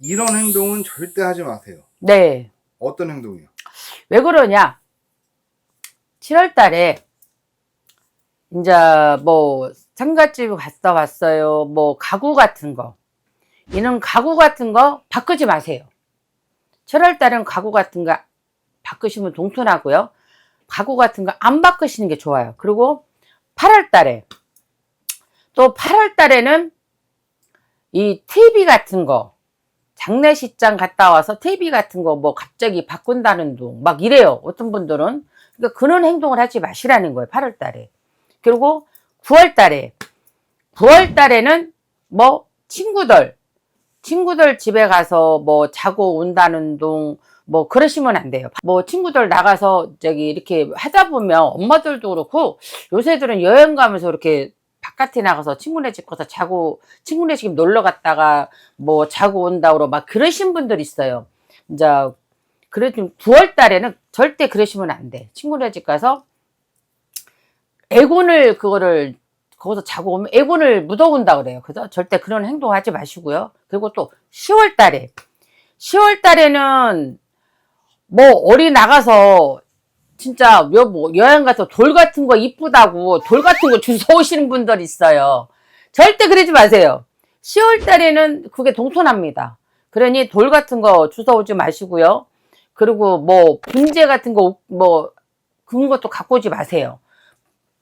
이런 행동은 절대 하지 마세요. 네. 어떤 행동이요? 왜 그러냐? 7월 달에 이제 뭐 상가집 갔다 왔어요. 뭐 가구 같은 거. 이런 가구 같은 거 바꾸지 마세요. 7월 달은 가구 같은 거 바꾸시면 동톤하고요. 가구 같은 거 안 바꾸시는 게 좋아요. 그리고 8월 달에 또 8월 달에는 이 TV 같은 거 장례식장 갔다 와서 TV 같은 거 뭐 갑자기 바꾼다는 둥 막 이래요. 어떤 분들은 그러니까 그런 행동을 하지 마시라는 거예요. 8월 달에. 그리고 9월 달에 9월 달에는 뭐 친구들 친구들 집에 가서 뭐 자고 온다는 둥 뭐 그러시면 안 돼요. 뭐 친구들 나가서 저기 이렇게 하다 보면 엄마들도 그렇고 요새들은 여행 가면서 이렇게 바깥에 나가서 친구네 집 가서 자고 친구네 집 놀러 갔다가 뭐 자고 온다고 막 그러신 분들 있어요. 이제 그래도 9월 달에는 절대 그러시면 안 돼. 친구네 집 가서 애군을 그거를 거기서 자고 오면 애군을 묻어온다 그래요. 그래서 절대 그런 행동 하지 마시고요. 그리고 또 10월 달에 10월 달에는 뭐 어디 나가서 진짜 여, 뭐 여행 가서 돌 같은 거 이쁘다고 돌 같은 거 주워 오시는 분들 있어요. 절대 그러지 마세요. 10월 달에는 그게 동선합니다. 그러니 돌 같은 거 주워 오지 마시고요. 그리고 뭐 분재 같은 거 뭐 그런 것도 갖고 오지 마세요.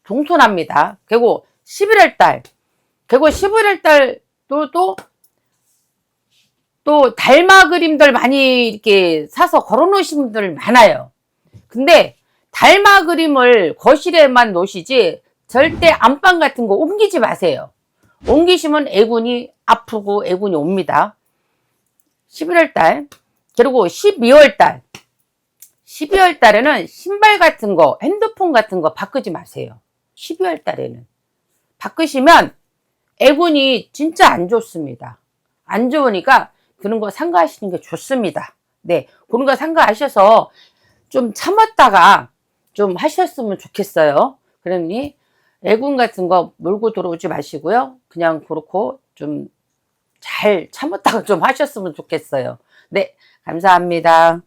동선합니다. 그리고 11월 달, 그리고 11월 달도 또, 또 달마 그림들 많이 이렇게 사서 걸어 놓으신 분들 많아요. 근데 달마 그림을 거실에만 놓으시지 절대 안방 같은 거 옮기지 마세요. 옮기시면 애군이 아프고 애군이 옵니다. 11월 달, 그리고 12월 달. 12월 달에는 신발 같은 거, 핸드폰 같은 거 바꾸지 마세요. 12월 달에는. 바꾸시면 애군이 진짜 안 좋습니다. 안 좋으니까 그런 거 상가하시는 게 좋습니다. 네. 그런 거 상가하셔서 좀 참았다가 좀 하셨으면 좋겠어요. 그러니 애군 같은 거 몰고 들어오지 마시고요. 그냥 그렇고 좀 잘 참았다가 좀 하셨으면 좋겠어요. 네. 감사합니다.